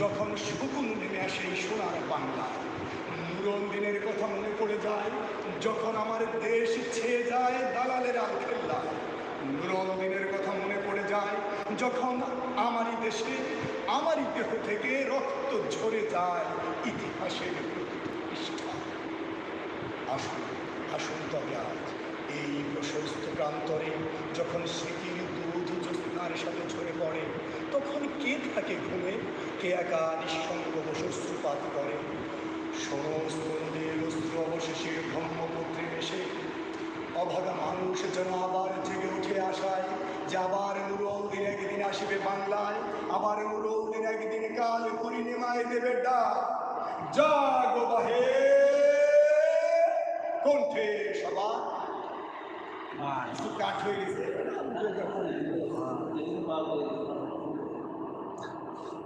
যখন শকুন নেমে আসে সোনার বাংলা নুরন্দিনের কথা মনে পড়ে যায়, যখন আমার দেশ ছেয়ে যায় দালালের আলখেল্লায় নুরন্দিনের কথা মনে পড়ে যায়, যখন আমারই দেশে, আমারই দেহ থেকে রক্ত ঝরে যায় ইতিহাসের আসুন আসুন তবে আজ এই প্রশস্ত প্রান্তরে, যখন স্মৃতির দুধ জ্যোৎস্নার সাথে ঝরে পড়ে, তখন কে থাকে ঘুমে? কে একা নিঃসঙ্গ বসস্ত্রপাত করে। সমস্ত নদীর অস্ত্র অবশেষে ব্রহ্মপুত্রে এসে অভাগা মানুষ যেন আবার জেগে উঠে আসায় যে আবার নুরল দিন একদিন আসবে বাংলায় আবার নুরল দিন একদিন কাল পূর্ণিমায় দেবে ডাক। জাগো বাহে কণ্ঠে সবার কিছু কাঠ হয়ে গেছে।